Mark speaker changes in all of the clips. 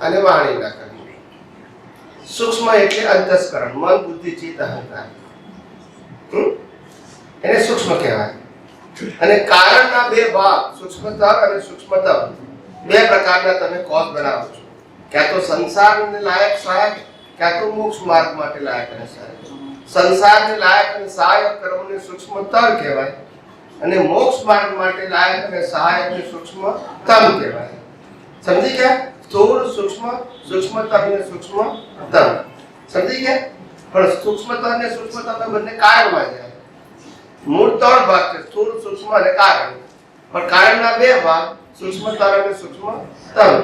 Speaker 1: અને વાણીના કર્મ સૂક્ષ્મ એટલે અંતસ્કરણ, મન, બુદ્ધિ, ચિત્ત, અહંકાર. એને સૂક્ષ્મ કહેવાય. અને કારણના બે ભાગ, સૂક્ષ્મતર અને સૂક્ષ્મતમ બે પ્રકારના તમે કોઝ બનાવો છો. ક્યાં તો સંસારને લાયક સહાયક, ક્યાં તો મોક્ષ માર્ગ માટે લાયક અને સહાયક. સંસારને લાયક અને સહાયક કર્મોને સૂક્ષ્મતર કહેવાય. અને મોક્ષ માર્ગ માટે લાયક અને સહાયક અને સૂક્ષ્મતમ કહેવાય. સમજી ગયા? સ્થૂળ સૂક્ષ્મ સૂક્ષ્મતમ અને સૂક્ષ્મતમ સમજી ગયા? પણ સૂક્ષ્મતમ અને સૂક્ષ્મતમ એ બંને કારણમાં જાય મૂળ ત્રણ ભાગ છે, સ્થૂળ, સૂક્ષ્મ અને કારણ. પણ કારણના બે ભાગ સૂક્ષ્મ તર અને સૂક્ષ્મ તમ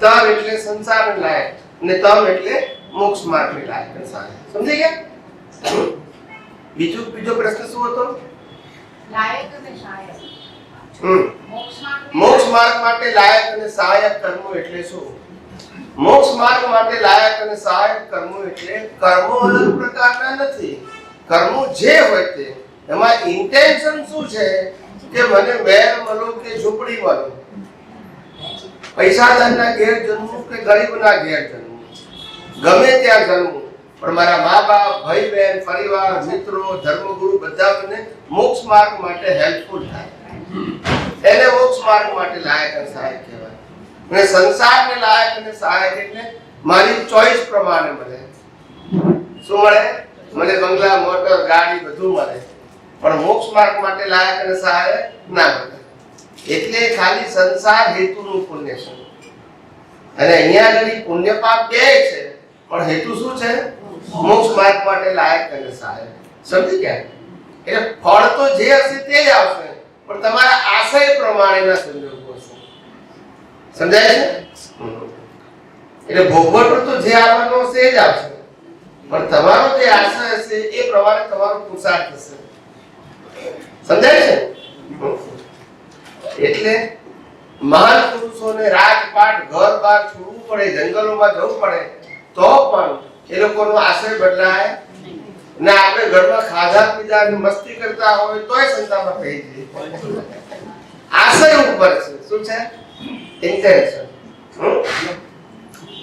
Speaker 1: તર એટલે સંસાર લાયક, અને તમ એટલે મોક્ષ માર્ગની લાયક સમજી ગયા? બીજો બીજો પ્રશ્ન શું હતો?
Speaker 2: લાયક અને
Speaker 1: હમ
Speaker 2: મોક્ષ માર્ગ
Speaker 1: માટે લાયક અને સહાયક કર્મો એટલે શું? મોક્ષ માર્ગ માટે લાયક અને સહાયક કર્મો એટલે કર્મો અલગ પ્રકારના નથી. કર્મો જે હોય તે. એમાં ઇન્ટેન્શન શું છે? કે મને મહેલ મળો કે ઝૂંપડી મળો. પૈસાદારના ઘેર જન્મવું કે ગરીબના ઘેર જન્મવું ગમે ત્યાં જન્મવું પણ મારા મા બાપ, ભાઈ બહેન, પરિવાર, મિત્રો, ધર્મગુરુ બધા મને મોક્ષ માર્ગ માટે હેલ્પફુલ થાય. એને મોક્ષ માર્ગ માટે લાયક અને સહાયક કહેવાય. અને સંસારને લાયક અને સહાયક એટલે મારી ચોઈસ પ્રમાણે મળે. શું મળે? મને બંગલા, મોટર, ગાડી બધું મળે. પણ મોક્ષ માર્ગ માટે લાયક અને સહાયક ના મળે. એટલે ખાલી સંસાર હેતુનું પુણ્ય છે. અને અહીંયા આગળ પુણ્ય પાપ બે છે, પણ હેતુ શું છે? મોક્ષ માર્ગ માટે લાયક અને સહાયક. સમજી ગયા? એટલે ફળ તો જે હશે તે જ આવશે. પણ તમારા આશય પ્રમાણેના સંજોગો છે. સમજાય છે. એટલે ભોગવટો તો જે આવવાનો છે એ જ આવશે. પણ તમારો જે આશય હશે એ પ્રમાણે તમારો પુરુષાર્થ થશે. સમજાય છે? એટલે મહાન પુરુષોને રાજપાટ ઘર બાર છોડવું પડે, જંગલોમાં જવું પડે, તો પણ એ લોકોનો આશય બદલાય ને, આપણે ઘરમાં ખાધા પીધા અને મસ્તી કરતા હોય તોય સંતામાં થઈ જઈએ. આશય ઉપર છે. શું છે? ઇન્ટેન્શન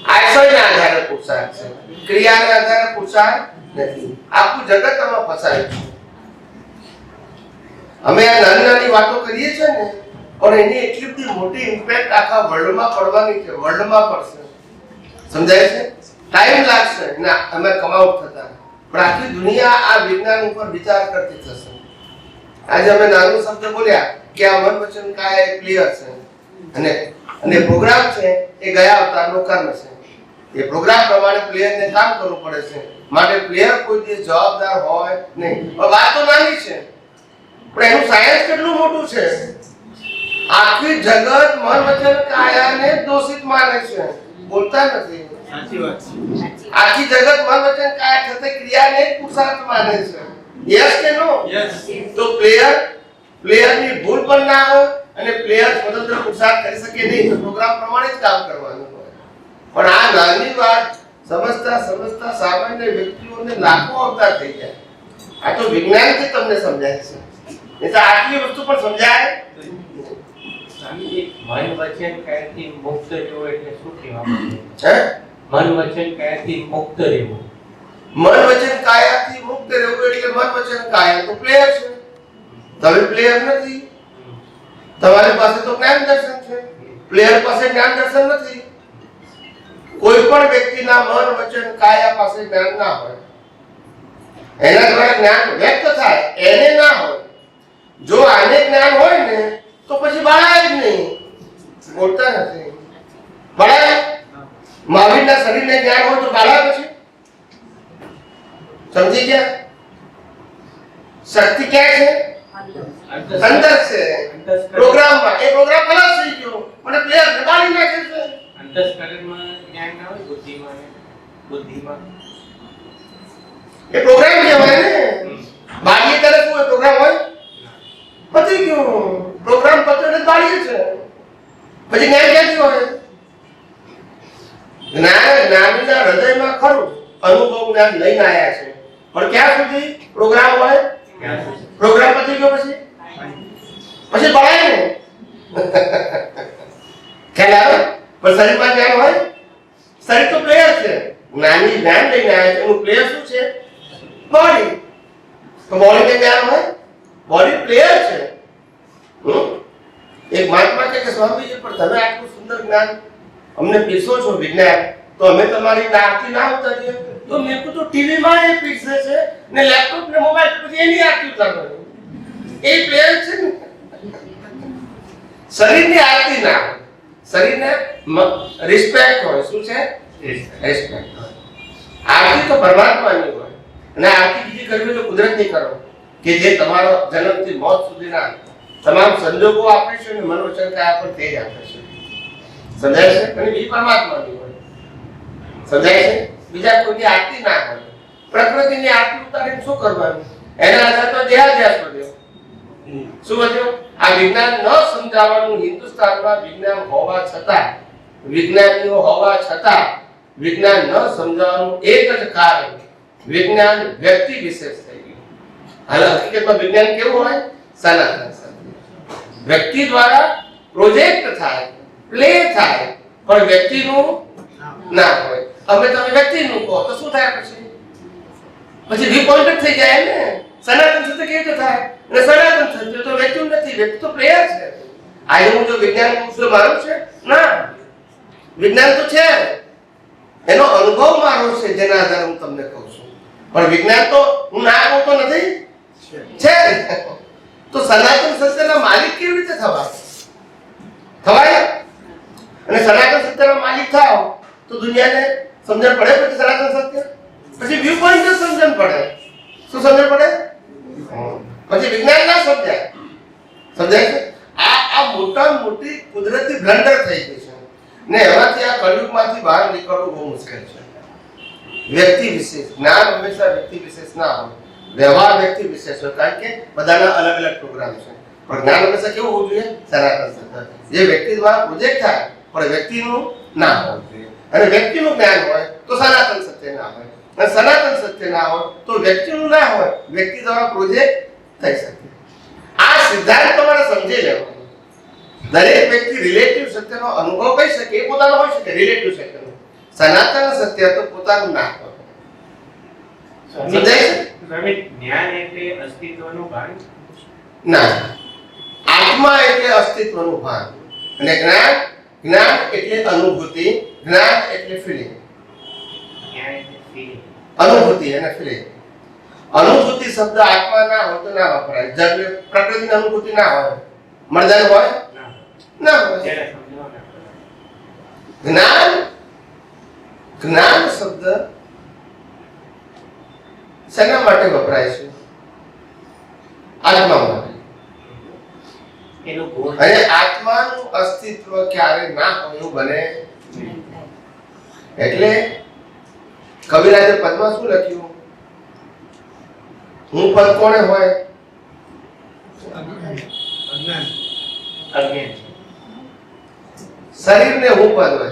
Speaker 1: આશયના આધારે પુરુષાર્થ છે. ક્રિયાના આધારે પુરુષાર્થ નથી. આખું જગત આમાં ફસાયું છે. અમે આ નાની નાની વાતો કરીએ છીએ ને, પણ એની એટલી બધી મોટી ઇમ્પેક્ટ આખા વર્લ્ડમાં પડવાની છે. વર્લ્ડમાં પડશે. સમજાય છે? ટાઈમ લાગશે. ના, અમે કમાઉટ થતા. પણ આખી દુનિયા આ વિજ્ઞાન ઉપર વિચાર કરતી થશે આજે અમે નાનો શબ્દ બોલ્યા કે આ મન વચન કાય ક્લિયર છે. અને અને પ્રોગ્રામ છે એ ગયા અવતારનો કર્મ છે. એ પ્રોગ્રામ પ્રમાણે પ્લેયરને કામ કરવું પડે છે. માટે પ્લેયર કોઈ દિવસ જવાબદાર હોય નહીં. વાત તો નાની છે. પણ એનું સાયન્સ કેટલું મોટું છે? આખી જગત મન વચન કાયાને દોષિત માને છે. બોલતા નથી.
Speaker 3: સાચી વાત છે.
Speaker 1: આખી જગત મન વચન કાયા થતે ક્રિયાને પુરુષાર્થ માને છે. યસ કે નો
Speaker 3: યસ
Speaker 1: તો પ્લેયર પ્લેયરની ભૂલ પણ ના હોય અને પ્લેયર સ્વતંત્ર પુરુષાર્થ કરી શકે નહીં તો પ્રોગ્રામ પ્રમાણે જ કામ કરવાનું હોય. પણ આ નાની વાત સમજતા સમજતા સામાન્ય વ્યક્તિઓને લાખો અવતાર થઈ જાય આ તો વિજ્ઞાનથી તમને સમજાય છે. નહીં તો આટલી વસ્તુ પણ સમજાય.
Speaker 4: મન વચન કાયાથી મુક્ત જો એટલે શું કહેવામાં
Speaker 1: હે?
Speaker 4: મન વચન કાયાથી મુક્ત રહેવું.
Speaker 1: મન વચન કાયાથી મુક્ત રહેવું એટલે મન વચન કાયા તો પ્લેયર છે. તમે પ્લેયર નથી. તમારી પાસે તો જ્ઞાન દર્શન છે. પ્લેયર પાસે જ્ઞાન દર્શન નથી. કોઈ પણ વ્યક્તિના મન વચન કાયા પાસે જ્ઞાન ના હોય, એના દ્વારા જ્ઞાન વ્યક્ત થાય, એને ના હોય. જો આને જ્ઞાન હોય ને, તો પછી બાળા જ નહીં. બોલતા નથી. મહાવીરના શરીરને જ્ઞાન હોય તો બાળાય છે? સમજી ગયા? શક્તિ ક્યાં છે? અંદર છે. પ્રોગ્રામમાં. એ પ્રોગ્રામ ખલાસ થઈ ગયો. અને પ્લેયર દબાવી નાખે
Speaker 4: બુદ્ધિમાં બુદ્ધિમાં
Speaker 1: એ પ્રોગ્રામ કહેવાય ને. બાળીએ તરફ હોય? પ્રોગ્રામ હોય? પતી ગયું. પ્રોગ્રામ પત્યો એટલે છે. પછી જ્ઞાન ક્યાંથી હોય? જ્ઞાન જ્ઞાનીના હૃદયમાં ખરું અનુભવ જ્ઞાન લઈને આવ્યા છે. પણ ક્યાં સુધી? પ્રોગ્રામ હોય? પ્રોગ્રામ પતી ગયો પછી? પછી બળાય ને. ખ્યાલ આવે? પણ શરીરમાં જ્ઞાન હોય? શરીર તો પ્લેયર છે. જ્ઞાની જ્ઞાન લઈને આવ્યા છે. એનું પ્લેયર શું છે? બોડી તો બોડીને જ્ઞાન હોય? બોડી પ્લેયર છે. એક મહાત્મા કે સ્વામીજી પણ તમે આટલું સુંદર જ્ઞાન અમને પીસો છો વિજ્ઞાન. તો અમે તમારી આરતી ના ઉતારીએ તો મેં કીધું ટીવી માં એ પીસે છે ને લેપટોપ ને મોબાઈલ પછી એની આરતી ઉતારવાની. એ પ્લેયર છે ને. શરીરની આરતી ના. શરીરને રિસ્પેક્ટ હોય. શું છે? રિસ્પેક્ટ આરતી તો પરમાત્માની હોય. અને આરતી બીજી કરવી તો કુદરતની કરો. કે જે તમારો જન્મથી મોત સુધીના તમામ સંજોગો આપે છે અને મનોવચન કયા પર તે જ આપે છે. સમજાય છે? અને બીજી પરમાત્માની હોય. સમજાય છે? બીજા કોઈની આરતી ના હોય. પ્રકૃતિની આરતી ઉતારીને શું કરવાનું? એના આધાર તો દેહાધ્યાસ વધ્યો. શું વધ્યો? આ વિજ્ઞાન ન સમજાવવાનું હિન્દુસ્તાનમાં વિજ્ઞાન હોવા છતાં વિજ્ઞાનીઓ હોવા છતાં વિજ્ઞાન ન સમજાવવાનું એક જ કારણ વિજ્ઞાન વ્યક્તિ વિશેષ થઈ ગયું. હાલ હકીકતમાં વિજ્ઞાન કેવું હોય? સનાતન વ્યક્તિ દ્વારા પ્રોજેક્ટ થાય. પ્લે થાય પણ વ્યક્તિનું ના હોય. અમે તમે વ્યક્તિનું કહો તો શું થાય પછી? પછી રિપોઇન્ટ થઈ જાય ને? સનાતન સત્ય કેવી રીતે થાય? અને સનાતન સત્ય તો વ્યક્તિ નથી વ્યક્તિ તો પ્લેયર છે. આજે હું જો વિજ્ઞાન શું મારું છે? ના. વિજ્ઞાન તો છે. એનો અનુભવ મારો છે જેના આધારે હું તમને કહું છું. પણ વિજ્ઞાન તો હું ના કહું તો નથી? છે. તો સનાતન સત્યના માલિક કેવી રીતે થવાય? થવાય? અને સનાતન સત્યના માલિક થાવ તો દુનિયાને સમજણ પડે પછી સનાતન સત્ય? પછી વ્યૂ પોઈન્ટ સમજણ પડે. શું સમજણ પડે? પછી વિજ્ઞાન ના સમજાય. સમજાય છે? આ આ મોટા મોટી કુદરતી બ્લન્ડર થઈ ગઈ છે. ને એમાંથી આ કળયુગમાંથી બહાર નીકળવું બહુ મુશ્કેલ છે. વ્યક્તિ વિશેષ, જ્ઞાન હંમેશા વ્યક્તિ વિશેષ ના હોય. વ્યવહાર વ્યક્તિ વિશેષ હોય, કારણ કે બધાના અલગ અલગ પ્રોગ્રામ છે. પણ જ્ઞાન હંમેશા કેવું હોવું જોઈએ? સનાતન સત્ય. જે વ્યક્તિ દ્વારા પ્રોજેક્ટ થાય પણ વ્યક્તિનું ના હોવું જોઈએ અને વ્યક્તિનું જ્ઞાન હોય તો સનાતન સત્ય ના હોય. અને સનાતન સત્ય ના હોય તો વ્યક્તિનું ના હોય વ્યક્તિ દ્વારા પ્રોજેક્ટ થઈ શકે. આ સિદ્ધાંત તમારે સમજી લેવાનો. દરેક વ્યક્તિ રિલેટિવ સત્યનો અનુભવ કરી શકે એ પોતાનો હોઈ શકે રિલેટિવ સત્યનો. સનાતન સત્ય તો પોતાનું ના હોય.
Speaker 4: જ્ઞાન એટલે અસ્તિત્વનું ભાન?
Speaker 1: ના. આત્મા એટલે અસ્તિત્વનું ભાન. અને જ્ઞાન જ્ઞાન એટલે અનુભૂતિ જ્ઞાન એટલે ફિલિંગ. અનુભૂતિ અને ફિલિંગ અનુભૂતિ શબ્દ આત્માના હોય તો ના વપરાય. જળ પ્રકૃતિની અનુભૂતિ ના હોય. મરદાન હોય?
Speaker 4: ના
Speaker 1: હોય. જ્ઞાન જ્ઞાન શબ્દ શેના માટે વપરાય છે? આત્મા માટે. અને આત્માનું અસ્તિત્વ ક્યારે ના હોય બને એટલે કવિરાજે પદમાં શું લખ્યું? હું પદ કોણે હોય? શરીરને હું પદ હોય?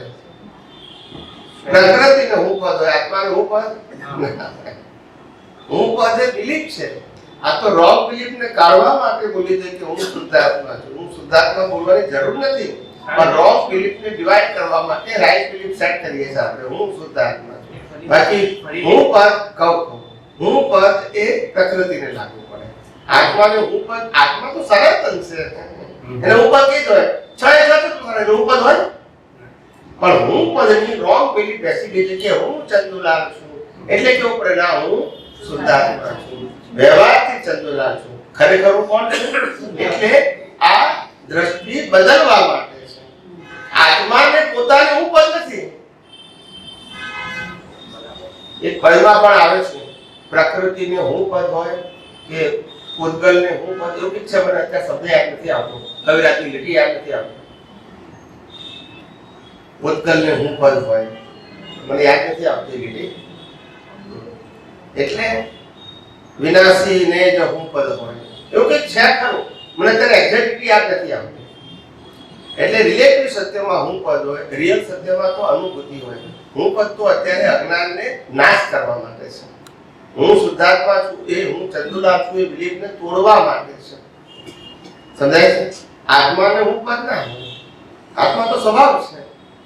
Speaker 1: પ્રકૃતિને હું પદ હોય? આત્માને હું પદ? હું પદ એ બિલીફ છે. આ તો રોંગ બિલીફ ને કાઢવા માટે બોલી દે કે હું શુદ્ધાત્મા છું. હું શુદ્ધાત્મા બોલવાની જરૂર નથી. પણ રોંગ બિલીફ ને ડિવાઈડ કરવા માટે રાઈટ બિલીફ સેટ કરીએ છીએ આપણે. હું શુદ્ધાત્મા છું. બાકી હું પદ કહું. હું પદ એ પ્રકૃતિને લાગુ પડે. આત્માને હું પદ, આત્મા તો સનાતન છે. એટલે હું પદ કઈ હોય. છ એ તો કરે હું પદ હોય. પણ હું પદની રોંગ બિલીફ બેસી ગઈ છે કે હું ચંદુલાલ છું. એટલે કેવું ના, હું શુદ્ધાત્મા છું. વ્યવહારથી ચંદુલાલ છું. ખરેખર હું કોણ છું? એટલે આ દ્રષ્ટિ બદલવા માટે છે. આત્માને પોતાને હું પદ નથી. એ પદમાં પણ આવે છે પ્રકૃતિને હું પદ હોય કે પૂતગલને હું પદ? એવું કંઈક છે મને અત્યારે શબ્દ યાદ નથી આવતો. કવિરાજની લીટી યાદ નથી આવતો. પૂતગલને હું પદ હોય? મને યાદ નથી આવતી લીટી. એટલે વિનાશી ને જ હું પદ હોય. એવું કંઈક છે ખરું. મને અત્યારે એક્ઝેક્ટલી યાદ નથી આવતી. એટલે રિલેટિવ સત્યમાં હું પદ હોય રિયલ સત્યમાં તો અનુભૂતિ હોય. હું પદ તો અત્યારે અજ્ઞાનને નાશ કરવા માટે છે. હું શુદ્ધાત્મા છું એ હું ચંદુલાલ છું એ બિલીફને તોડવા માટે છે. સમજાય છે? આત્માને હું પદ ના આત્મા તો સ્વભાવ છે.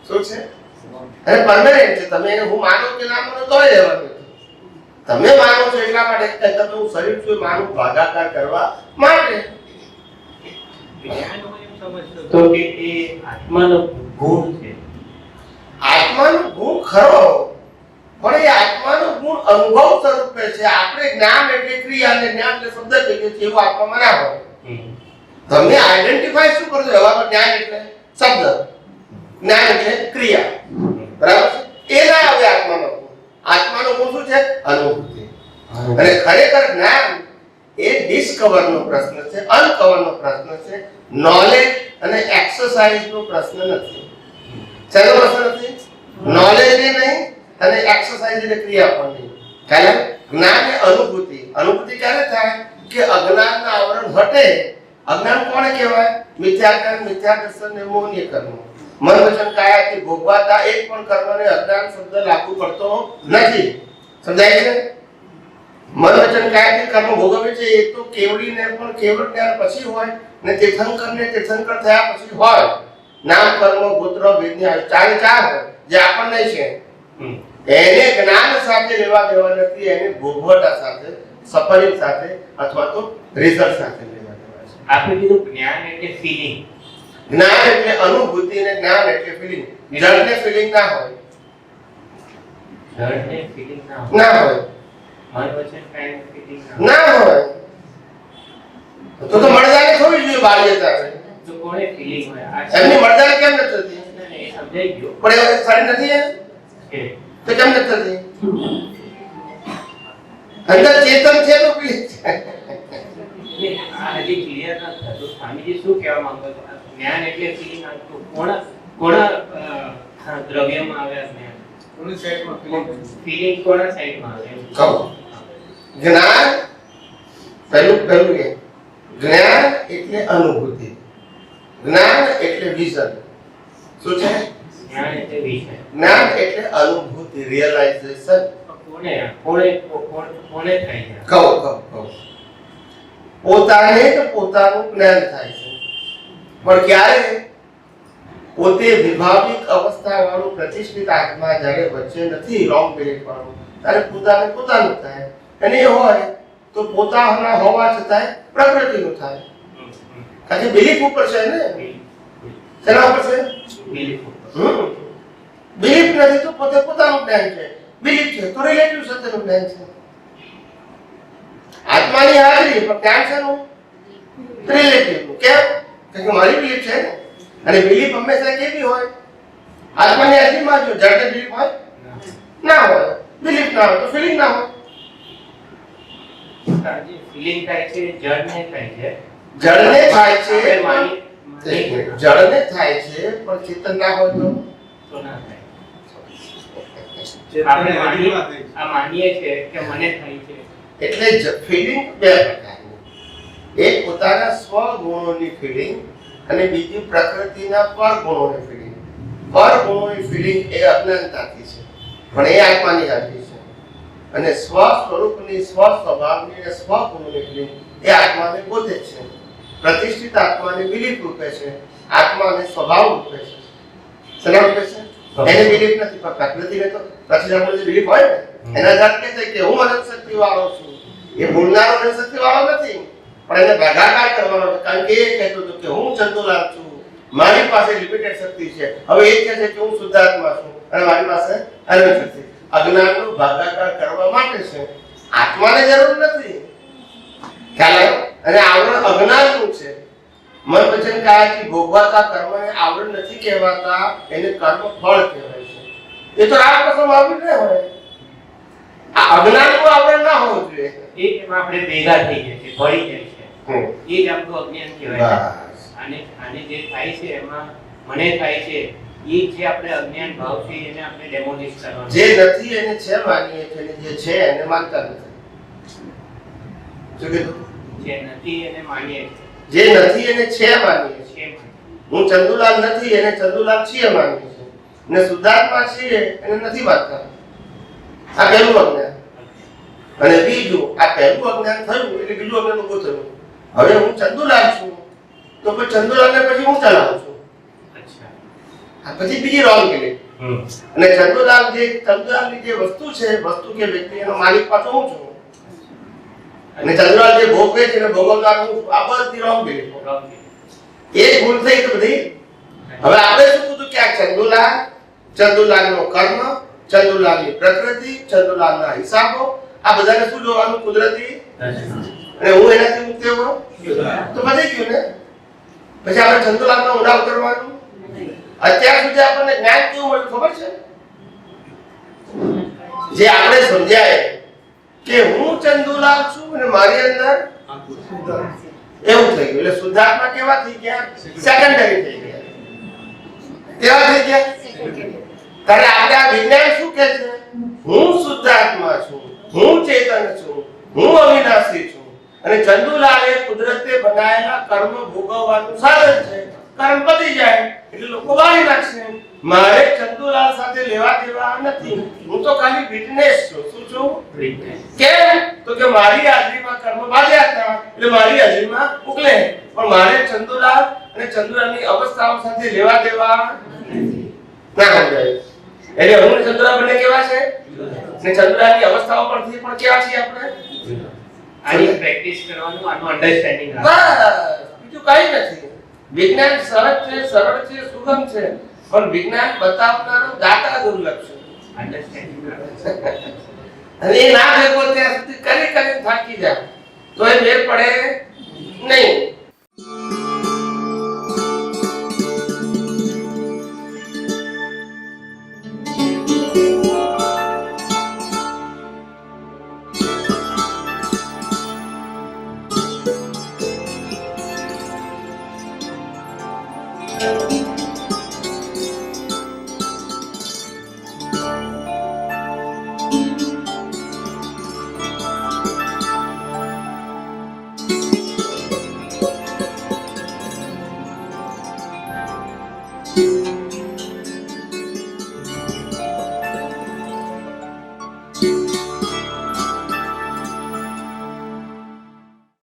Speaker 1: શું છે? અને પરમેનન્ટ છે. તમે એને હું માનો કે ના માનો તોય રહેવાનું. તમે માનો છો એટલા માટે તમારું શરીર છું એ માનું ભાગાકાર કરવા માટે
Speaker 4: તો કે એ આત્માનો ગુણ છે.
Speaker 1: આત્માનો ગુણ ખરો પણ એ આત્માનો ગુણ અનુભવ સ્વરૂપે છે. આપણે જ્ઞાન એટલે ક્રિયા અને જ્ઞાન એટલે શબ્દ કહીએ છીએ એવું આત્મામાં ના હોય તમે આઈડેન્ટિફાય શું કરજો? હવે જ્ઞાન એટલે શબ્દ. જ્ઞાન એટલે ક્રિયા બરાબર છે એ ના આવે આત્માનો ગુણ આત્માનો ગુણ શું છે અનુભૂતિ અને ખરેખર જ્ઞાન એ ડિસ્કવરનો પ્રશ્ન છે અનકવરનો પ્રશ્ન છે નોલેજ અને એક્સરસાઇઝનો પ્રશ્ન નથી. શેનો પ્રશ્ન નથી? નોલેજ એ નહીં અને એક્સરસાઇઝ એટલે ક્રિયા પણ નહીં. ખ્યાલ જ્ઞાન એ અનુભૂતિ. અનુભૂતિ ક્યારે થાય? કે અજ્ઞાનના આવરણ હટે અજ્ઞાન કોને કહેવાય? મિથ્યાજ્ઞાન મિથ્યા દર્શન ને મોહનીય કર્મ. મન વચન કાયાથી ભોગવાતા એક પણ કર્મને અજ્ઞાન શબ્દ લાગુ પડતો નથી. સમજાય છે? મન વચન કાયાથી કર્મ ભોગવે છે એ તો કેવડીને પણ કેવળ ત્યાર પછી હોય ને તીર્થંકરને તીર્થંકર થયા પછી હોય. નામ કર્મ ગોત્ર વિદ્યા ચારે ચાર હોય જે આપણને છે. એને જ્ઞાન સાથે લેવા દેવા નથી એને ભોગવટા સાથે સફરિંગ સાથે અથવા તો રિઝલ્ટ સાથે લેવા દેવા છે.
Speaker 4: આપણે કીધું જ્ઞાન એટલે ફિલિંગ
Speaker 1: જ્ઞાન એટલે અનુભૂતિ અને જ્ઞાન એટલે ફિલિંગ જળને ફિલિંગ ના હોય
Speaker 4: જળ ને ફિલિંગ ના હોય
Speaker 1: ના હોય
Speaker 4: મન વચન કાય ફિલિંગ ના હોય
Speaker 1: ના હોય તો તો મળદાને થોડી જોઈએ બાળીએ ત્યારે
Speaker 4: તો કોને ફિલિંગ હોય આ
Speaker 1: એમની મળદાને કેમ નથી થતી
Speaker 4: ના, ના, એ સમજાઈ ગયું
Speaker 1: પણ એ સારી નથી એ
Speaker 4: કે
Speaker 1: તો કેમ નથી થતી અંદર ચેતન છે તો પેલી છે.
Speaker 4: એટલે આ હજી ક્લિયર ન થતું સ્વામીજી શું કહેવા માંગો છો? આ જ્ઞાન એટલે ફિલિંગ આપતું કોણ કોણ અ, દ્રવ્યમાં આવે આ જ્ઞાન. ફિલિંગ કોના સાઈડમાં આવે? એમ?
Speaker 1: જ્ઞાન પહેલું પહેલું એ જ્ઞાન એટલે અનુભૂતિ. જ્ઞાન એટલે વિઝન શું છે?
Speaker 4: જ્ઞાન એટલે વિષય
Speaker 1: જ્ઞાન એટલે અનુભૂતિ રિયલાઇઝેશન
Speaker 4: કોને કોને? કોણ- કોને થાય છે?
Speaker 1: કહું કહું કહું. પોતાને પોતાનું જ્ઞાન થાય છે. પણ ક્યારે? પોતે વિભાવિક અવસ્થા વાળું પ્રતિષ્ઠિત આત્મા જ્યારે વચ્ચે નથી રોંગ પીરિયડ વાળું ત્યારે પોતાને પોતાનું થાય. અને એ હોય તો પોતાના હોવા છતાંય પ્રકૃતિનું થાય.
Speaker 4: હમ, હમ.
Speaker 1: કારણ કે બિલીફ ઉપર છે ને? શેના ઉપર છે?
Speaker 4: બિલીફ
Speaker 1: બિલીફ નથી તો પોતે પોતાનું જ્ઞાન છે. બિલીફ છે તો રિલેટિવ સત્યનું જ્ઞાન છે. આત્માની હાજરી પણ જ્ઞાન છે નું રિલેટિવ કેમ કે મારી બિલીફ છે ને? અને બિલીફ હંમેશા કેવી હોય? આત્માની હાજરીમાં જો જાતે બિલીફ હોય? ના હોય. બિલીફ ના હોય તો ફિલિંગ ના હોય.
Speaker 4: feeling થાય છે જળને થાય છે.
Speaker 1: જળને થાય છે પણ-. જળને થાય છે ચેતન ના હોય તો?
Speaker 4: તો ના થાય. આપણે માની- આ માનીએ છીએ કે મને થાય છે.
Speaker 1: એટલે ફિલિંગ બે પ્રકારની. એક પોતાના સ્વગુણોની ફિલિંગ અને બીજી પ્રકૃતિના પરગુણોની ફિલિંગ પરગુણોની ફિલિંગ એ અજ્ઞાનતાથી છે. પણ એ આત્માની હાજરી છે. અને સ્વ સ્વરૂપની સ્વ સ્વભાવની અને સ્વગુણોની ફિલિંગ એ આત્માને પોતે છે. પ્રતિષ્ઠિત આત્માને બિલીફ રૂપે છે. આત્માને સ્વભાવ રૂપે છે. શેના રૂપે છે? એને બિલીફ નથી પણ પ્રકૃતિને તો પછી આપણે જે બિલીફ હોય ને એના જાત કે છે કે હું અનંત શક્તિ વાળો છું. એ ભૂલનારો અનંત શક્તિ વાળો નથી. પણ એને ભાગાકાર કરવાનો છે કારણ કે એ કહેતો હતો કે હું ચંદુલાલ છું. મારી પાસે લિમિટેડ શક્તિ છે. હવે એ કહે છે કે હું શુદ્ધાત્મા છું. અને મારી પાસે અનંત શક્તિ. અજ્ઞાનનો ભાગાકાર કરવા માટે છે. આત્માને જરૂર નથી. ખ્યાલ આવ્યો? અને આવરણ અજ્ઞાનનું છે? મન વચન કાયાથી ભોગવાતા કર્મને આવરણ નથી કહેવાતા, એને કર્મ ફળ કહેવાય છે. એ તો આ પ્રસંગ આવી ન હોય. આ અજ્ઞાનનું આવરણ ના હોવું જોઈએ.
Speaker 4: એ આપણે ભેગા થઈ જાય છે ભળી જાય છે. એ જ આપણું અજ્ઞાન કહેવાય. અને આને જે થાય છે એમાં મને થાય છે એ જે આપણે અજ્ઞાન ભાવ છે એને આપણે ડેમોલિશ કરવાનો
Speaker 1: જે નથી એને છે માનીએ છે જે છે એને માનતા નથી. શું કીધું?
Speaker 4: જે નથી એને માનીએ
Speaker 1: જે નથી એને છે માનીએ
Speaker 4: છે
Speaker 1: હું ચંદુલાલ નથી એને ચંદુલાલ છીએ માનીએ છે ને સુધાર્થમાં છીએ એને નથી માનતા. આ પહેલું અજ્ઞાન. અને બીજું આ પહેલું અજ્ઞાન થયું એટલે બીજું અજ્ઞાન ઉભું થયું. હવે હું ચંદુલાલ છું. તો પછી ચંદુલાલને પછી હું ચલાવું છું? પછી બીજી રોંગ ગેલી અને ચંદુલાલ જે ચંદુલાલની જે વસ્તુ છે વસ્તુ કે વ્યક્તિ એનો માલિક પાછો હું છું? અને ચંદુલાલ જે ભોગવે છે એને ભોગવનાર હું છું આ બધી રોંગ ગેલી એ ભૂલ થઈ તો બધી? હવે આપણે શું કીધું? કે આ ચંદુલાલ ચંદુલાલનો કર્મ ચંદુલાલની પ્રકૃતિ ચંદુલાલના હિસાબો આ બધાને શું જોવાનું? કુદરતી અને હું એનાથી મુક્ત થયો તો પતી ગયું ને? પછી આપણે ચંદુલાલનો ઊંડા ઉતરવાનું અત્યાર સુધી આપણને જ્ઞાન કેવું મળ્યું ખબર છે? જે આપણે સમજાય કે હું ચંદુલાલ છું અને મારી અંદર એવું થઈ ગયું. એટલે શુદ્ધાત્મા કેવા થઈ ગયા? સેકન્ડરી થઈ ગયા. કેવા થઈ ગયા? ત્યારે આપણે આ વિજ્ઞાન શું કહે છે? હું શુદ્ધાત્મા છું હું ચેતન છું હું અવિનાશી છું. અને ચંદુલાલ એ કુદરતે બનાવેલા કર્મ ભોગવવાનું સાધન છે. કર્મ પતી જાય એટલે લોકો વાળી નાખશે મારે ચંદુલાલ સાથે લેવા દેવા નથી. હું તો ખાલી ફિટનેસ છું. શું છું? કેમ તો કે મારી હાજરીમાં કર્મ બાંધ્યા હતા. એટલે મારી હાજરીમાં ઉકલે. પણ મારે ચંદુલાલ અને ચંદુલાલની અવસ્થાઓ સાથે લેવા દેવા ના સમજાય એટલે હું ચંદુલાલ બંને કેવા છે? ને ચંદુલાલની અવસ્થાઓ પરથી પણ કેવા છીએ આપણે?
Speaker 4: આની પ્રેક્ટિસ કરવાનું આનું અન્ડરસ્ટેન્ડિંગ
Speaker 1: બસ. બીજું કઈ નથી. વિજ્ઞાન સરળ છે સરળ છે સુગમ છે. પણ વિજ્ઞાન બતાવનારો દાતા દુર્લભ છે.
Speaker 4: અન્ડરસ્ટેન્ડિંગ
Speaker 1: અને એ ના ભેગો ત્યાં સુધી કરી કરી થાકી જાય. તો એ મેળ પડે નહીં.